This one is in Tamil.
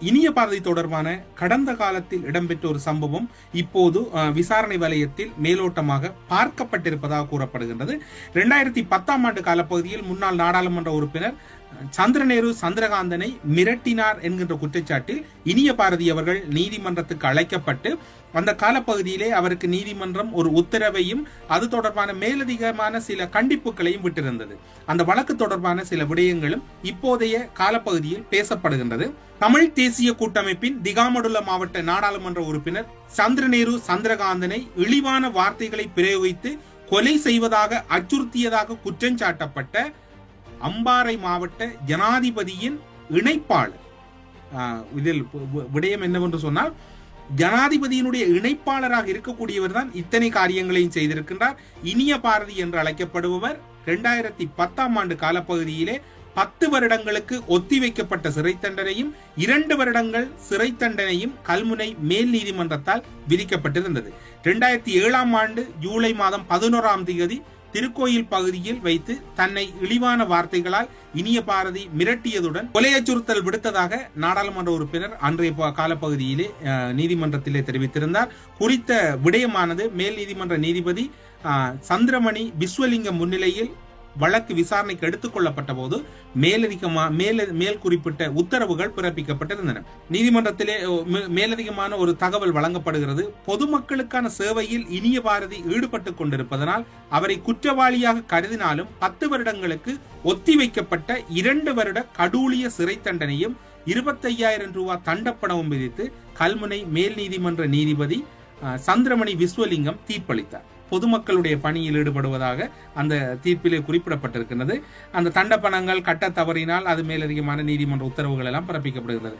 இனிய பாதை தொடர்பான கடந்த காலத்தில் இடம்பெற்ற ஒரு சம்பவம் இப்போது அஹ், விசாரணை வலயத்தில் மேலோட்டமாக பார்க்கப்பட்டிருப்பதாக கூறப்படுகின்றது. இரண்டாயிரத்தி பத்தாம் ஆண்டு காலப்பகுதியில் முன்னாள் நாடாளுமன்ற உறுப்பினர் சந்திரநேரு சந்திரகாந்தனை மிரட்டினார் என்கின்ற குற்றச்சாட்டில் இனிய பாரதி அவர்கள் நீதிமன்றத்துக்கு அழைக்கப்பட்டு அந்த காலப்பகுதியிலே அவருக்கு நீதிமன்றம் ஒரு உத்தரவையும் அது தொடர்பான மேலதிகமான சில கண்டிப்புகளையும் விட்டிருந்தது. அந்த வழக்கு தொடர்பான சில விடயங்களும் இப்போதைய காலப்பகுதியில் பேசப்படுகின்றது. தமிழ் தேசிய கூட்டமைப்பின் திகாமடுல மாவட்ட நாடாளுமன்ற உறுப்பினர் சந்திரநேரு சந்திரகாந்தனை இழிவான வார்த்தைகளை பிரயோகித்து கொலை செய்வதாக அச்சுறுத்தியதாக குற்றஞ்சாட்டப்பட்ட அம்பாறை மாவட்ட ஜனாதிபதியின் இணைப்பாளர். இதில் விடயம் என்னவென்று சொன்னால் ஜனாதிபதியினுடைய இணைப்பாளராக இருக்கக்கூடியவர் தான் இத்தனை காரியங்களையும் செய்திருக்கின்றார். இனிய பாரதி என்று அழைக்கப்படுபவர் இரண்டாயிரத்தி பத்தாம் ஆண்டு காலப்பகுதியிலே பத்து வருடங்களுக்கு ஒத்திவைக்கப்பட்ட சிறை தண்டனையும் இரண்டு வருடங்கள் சிறை தண்டனையும் கல்முனை மேல் நீதிமன்றத்தால் விதிக்கப்பட்டிருந்தது. இரண்டாயிரத்தி ஏழாம் ஆண்டு ஜூலை மாதம் பதினோராம் தேதி திருக்கோயில் பகுதியில் வைத்து தன்னை இழிவான வார்த்தைகளால் இனிய பாரதி மிரட்டியதுடன் கொலை அச்சுறுத்தல் விடுத்ததாக நாடாளுமன்ற உறுப்பினர் அன்றைய காலப்பகுதியிலே நீதிமன்றத்திலே தெரிவித்திருந்தார். குறித்த விடயமானது மேல் நீதிமன்ற நீதிபதி சந்திரமணி விஸ்வலிங்கம் முன்னிலையில் வழக்கு விசாரணைக்கு எடுத்துக்கொள்ளப்பட்ட போது மேலதிகமா மேல மேல் குறிப்பிட்ட உத்தரவுகள் பிறப்பிக்கப்பட்டிருந்தன. நீதிமன்றத்திலே மே- மேலதிகமான ஒரு தகவல் வழங்கப்படுகிறது. பொதுமக்களுக்கான சேவையில் இனிய பாரதி ஈடுபட்டு கொண்டிருப்பதனால் அவரை குற்றவாளியாக கருதினாலும் பத்து வருடங்களுக்கு ஒத்திவைக்கப்பட்ட இரண்டு வருட கடூழிய சிறை தண்டனையும் இருபத்தையாயிரம் ரூபாய் தண்டப்பணமும் விதித்து கல்முனை மேல் நீதிமன்ற நீதிபதி அஹ், சந்திரமணி விஸ்வலிங்கம் தீர்ப்பளித்தார். பொதுமக்களுடைய பணியில் ஈடுபடுவதாக அந்த தீர்ப்பிலே குறிப்பிடப்பட்டிருக்கின்றது. அந்த தண்டப்பணங்கள் கட்ட தவறினால் அது மேலதிகமான நீதிமன்ற உத்தரவுகள் எல்லாம் பிறப்பிக்கப்படுகிறது